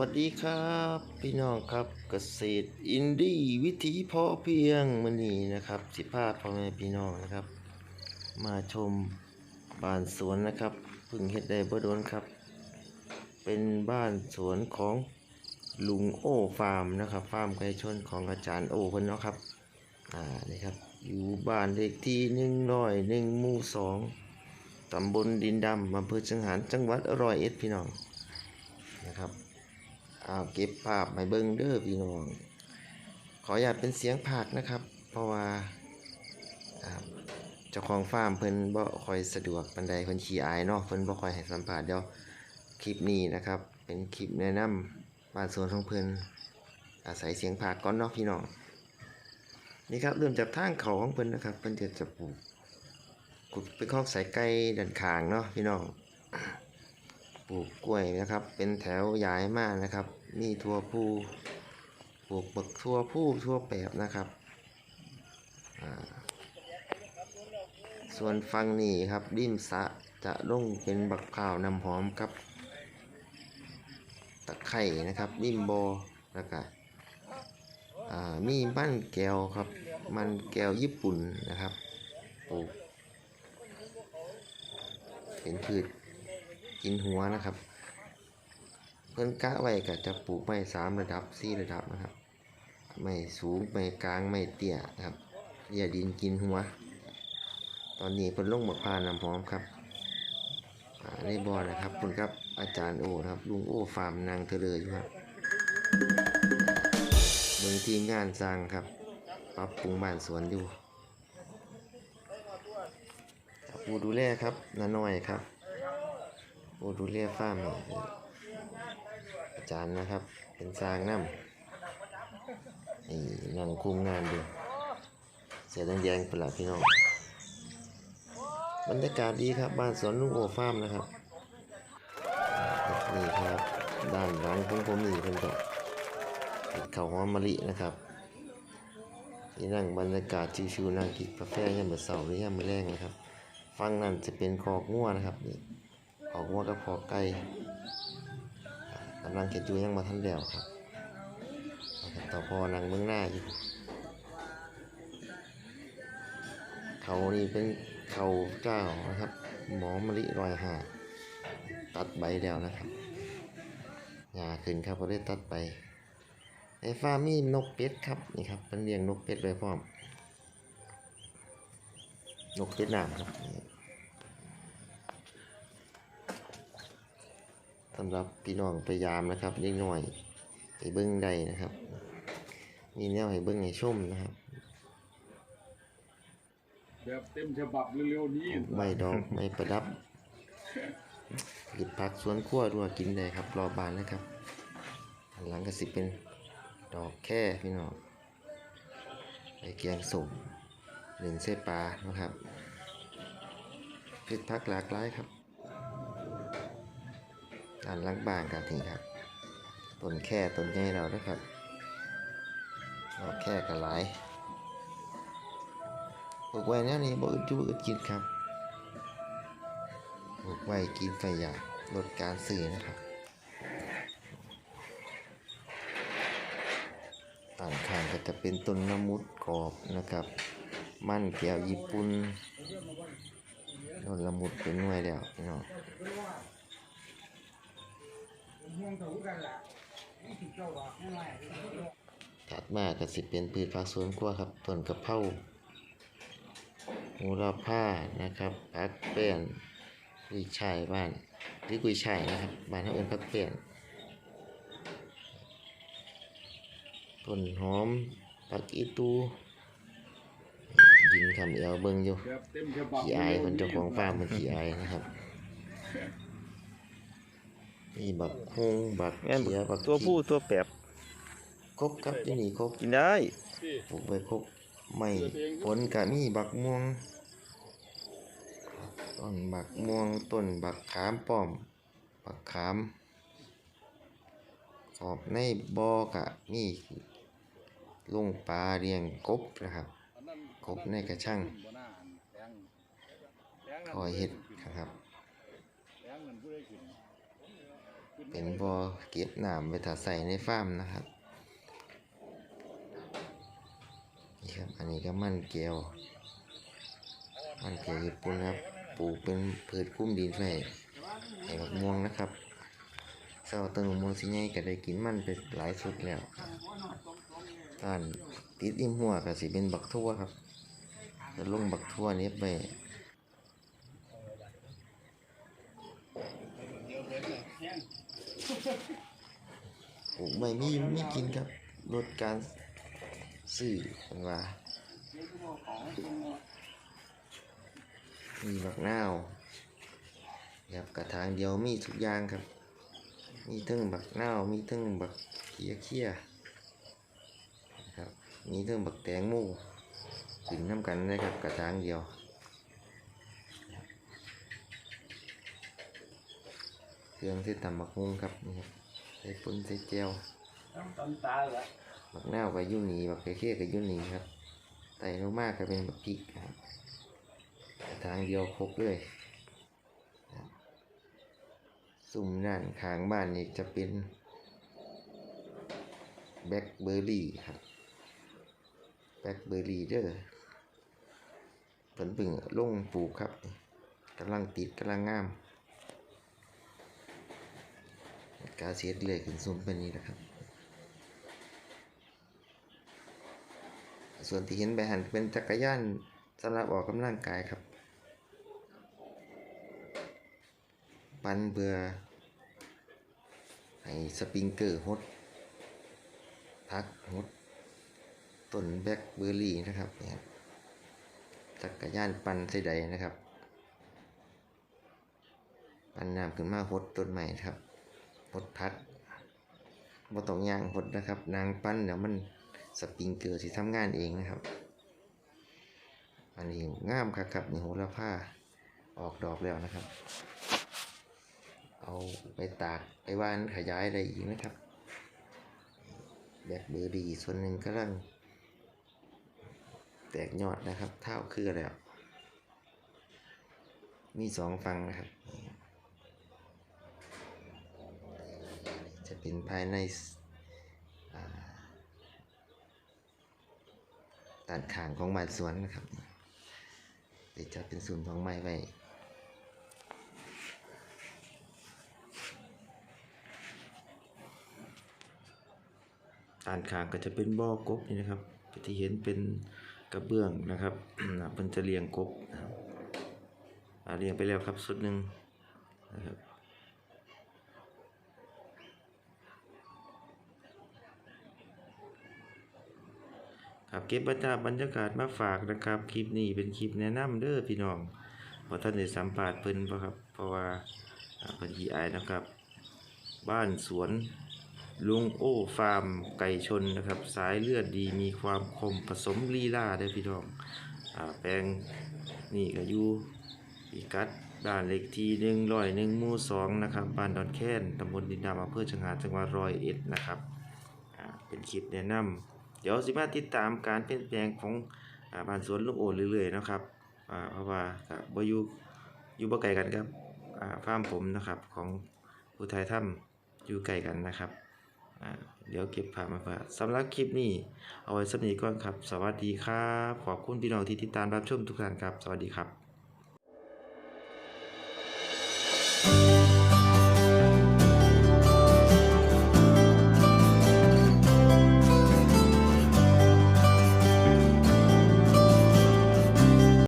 วัสดีครับ พี่น้องครับเกษตรอินดี้วิถีพอเพียงมือนีนะครับ สิพาพ่อแม่พี่น้องนะครับ มาชมบ้านสวนนะครับพึ่งเฮ็ดได้บ่โดนครับ เป็นบ้านสวนของลุงโอฟาร์มนะครับฟาร์มไก่ชนของอาจารย์โอเพิ่นเนาะครับอ่านี่ครับอยู่บ้านเลขที่หนึ่งร้อยหนึ่งหมู่สองตำบลดินดำอำเภอจังหารจังหวัดร้อยเอ็ดพี่น้องนะครับ อ้าวเก็บภาพมาเบิ้งเด้อพี่น้อง ขออย่าตเป็นเสียงภาคนะครับ เพราะว่าเจ้าของฟาร์มเพิ่นบ่ค่อยสะดวกปานใดเพิ่นขี้อายเนาะเพิ่นบ่ค่อยให้สัมภาษณ์เดี๋ยวคลิปนี้นะครับ เป็นคลิปแนะนำบ้านสวนของเพิ่นอาศัยเสียงภาคก่อนเนาะพี่น้องนี่ครับเริ่มจากทางเขาของเพิ่นนะครับเพิ่นจะจะปลูกปลูกเป็นคอกสายไก่ด้านข้างเนาะพี่น้อง ลูกกล้วยนะครับ เป็นแถวย้ายมานะครับมีทั่วผู้ปลูกบักทั่วผู้ทั่วแปบนะครับ ส่วนฟังนี่ครับริมสะจะลงเป็นบักพร้าวน้ำหอมครับ ตะไคร่นะครับริมบอแล้วก็อ่ามีมันแก้วครับ มันแก้วญี่ปุ่นนะครับปลูกเป็นพืช กินหัวนะครับ เพิ่นกะไว้ก็จะปลูกไม้สามระดับสี่ระดับนะครับ ไม่สูงไม่กลางไม่เตี้ยนะครับ อย่าดินกินหัว ตอนนี้เพิ่นลงหมกพร้าวน้ำหอมครับอ่าในบ่อนะครับคุณครับอาจารย์โอนะครับลุงโอฟาร์มนางเทเลออยู่ครับเมืองทีมงานสร้างครับปรับปรุงบ้านสวนอยู่ผู้ดูแลครับน้าน้อยครับ อ้ดูเรียฟาร์มนี่อาจารย์นะครับ เป็นสร้างน้ำนี่นั่งคุมงานดูเสียแดงๆเป็นหลักพี่น้องบรรยากาศดีครับ บ้านสวนลุงโอฟาร์มนะครับนี่ครับ ด้านหลังของผมนี่เป็นก็เป็นเขาวหอมมะลินะครับที่นั่งบรรยากาศชิวๆนั่งกินกาแฟยามมื้อเช้าหรือยามมื้อแรงนะครับ ฟังนั่นจะเป็นคอกงัวนะครับนี่ ออกว่ากับพอไก่กำลังเก็บจูยังมาทันแล้วครับต่อพอนังเมืองหน้าอยู่เขานี่เป็นเขาเจ้านะครับ หมอมะลิรอยหาตัดใบแล้วนะครับหญ้าขึ้นครับพอได้ตัดไปไอ้ฟามมีนกเป็ดครับนี่ครับเป็นเลี้ยงนกเป็ดไว้พร้อมนกเป็ดน้ำครับ สำหรับพี่น้องพยายามนะครับนิดหน่อยให้เบิ้งใดนะครับ มีแนวให้เบิ้งให้ชมนะครับแบบเต็มฉบับเร็วๆนี้ใบดอกไม้ประดับหยิบผักสวนครัวด้วยกินได้ครับ รอบานนะครับอันหลังก็สิเป็นดอกแค่พี่น้องไปเกียงสุ่มหนึ่งเส้ปลานะครับพืชผักหลากหลายครับ ด้านหลังบานกันทีครับต้นแค่ต้นใหญ่เรานะครับดอกแค่ก็หลายปลูกไว้แนวนี้บ่อึดอยู่บ่อึดกินครับปลูกไว้กินไปอยาลดการซื้อนะครับต่างข้างก็จะเป็นต้นละมุดกรอบนะครับ มันแก้วญี่ปุ่นต้นละมุดเป็นหน่วยแล้วพี่น้ องถัดมาก็สิเป็นพืชผักสวนครัวครับต้นกะเพราหูราผ้านะครับพักเปลี่ยนกุยช่ายบ้านหรือกุยช่ายนะครับบ้านเขาเอิ้นพักเปลี่ยนต้นหอมผักอีตูยิงคำเอวเบิ่งอยู่ขี้อายคนเจ้าของฟาร์มมันขี้อายนะครับ นี่บักฮงบักแม่นเขียบักตัวผู้ตัวแปบครบครับที่นี่ครบกินได้ปลูกไว้ครบไม่ผลกะมีบักม่วงต้นบักม่วงต้นบักขามป้อมบักขามขอบในบ่อกะมีลงปลาเลี้ยงกบนะครับกบในกระชังคอยเห็ดนะครับ แรงนั่นผู้ใดขึ้นขึ้น เป็นบ่อเก็บน้ำไว้ถ้าใส่ในฟาร์มนะครับนี่ครับอันนี้ก็มันแก้วมันแก้วญี่ปุ่นนะครับปลูกเป็นพืชคุ้มดินไว้ให้บักม่วงนะครับเศร้าต้นมะม่วงสิใหญ่ก็ได้กินมันไปหลายสุดแล้วตอนติดอิ่มหัวก็สิเป็นบักทั่วครับจะลงบักทั่วนี้ไป ปลูกไม่มีอยู่มีกินครับลดการซื้อกันว่ามีบักนาวครับกระถางเดียวมีทุกอย่างครับ มีทั้งบักนาวมีทั้งบักเขียเขียครับมีทั้งบักแตงโมขึ้นน้ำกันนะครับกระถางเดียว เครื่องที่ตำบักฮุงครับนี่ครับใส่ปุ่นใส่เจียวต้องตำตาเหรอบักนาวกับยุ่นีบักเขียกับยุ่นีครับไต่ลงมากก็เป็นบักพริกครับกระถางเดียวครบเลยครับสุ่มนั่นข้างบ้านนี่จะเป็นแบล็คเบอร์รี่ครับแบล็คเบอร์รี่เด้อผลพึ่งลงปลูกครับกำลังติดกำลังงาม กาเสียดเลยขึ้นสูงเป็นนี้แหละครับ ส่วนที่เห็นไปหันเป็นจักรยานสำหรับออกกำลังกายครับ ปันเบื่อให้สปริงเกอร์ฮดพักฮดต้นแบล็คเบอร์รี่นะครับเนี่ยจักรยานปันใส่ใดนะครับ ปันน้ำขึ้นมาฮดต้นใหม่ครับ หดพัดบ่ต้องย่างหดนะครับ นางปั้นเดี๋ยวมันสปริงเกอร์ที่ทำงานเองนะครับ อันนี้งามครับครับนี่โหระพาออกดอกแล้วนะครับ เอาไปตากไปว่านขยายได้อีกนะครับแบล็คเบอร์รี่ส่วนหนึ่งกำลังแตกยอดนะครับ เท่าคือแล้ว มีสองฟังนะครับ จะ เป็นภายในสอ่าด้านข้างของบ้านสวนนะครับเดี๋ยวจะเป็นศูนย์ของไม้ไว้ด้านข้างก็จะเป็นบ่อกบนี่นะครับที่เห็นเป็นกระเบื้องนะครับเพิ่นจะเลี้ยงกบนะครับอ่าเลี้ยงไปแล้วครับสุดหนึ่งนะครับ ครับเก็บบรรยากาศบรรยากาศมาฝากนะครับ คลิปนี้เป็นคลิปแนะนำเด้อพี่น้องเพราะท่านได้สัมภาษณ์เพิ่นบ่ครับ เพราะว่าอ่าเพิ่นขี้อายนะครับ บ้านสวนลุงโอ้ฟาร์มไก่ชนนะครับ สายเลือดดีมีความคมผสมลีลาเด้พี่น้องอ่าแปลงนี่ก็อยู่อีกัดด้านเล็กที่หนึ่งร้อยหนึ่งมู่สองนะครับบ้านดอนแค้นตำบลดินดำอำเภอจังหวัดจังหวัดร้อยเอ็ดนะครับอ่าเป็นคลิปแนะนำ เดี๋ยวสิมาติดตามการเปลี่ยนแปลงของบ้านสวนลุงโอเรื่อยๆนะครับเพราะว่าก็บ่อยู่อยู่บ่ไกลกันครับอ่าฟาร์มผมนะครับของผู้ไทยถ้ำอยู่ไกลกันนะครับเดี๋ยวเก็บภาพมาฝากสำหรับคลิปนี้ เอาไว้สำนี้ก่อนครับ สวัสดีครับ ขอบคุณพี่น้องที่ติดตามรับชมทุกท่านครับ สวัสดีครับ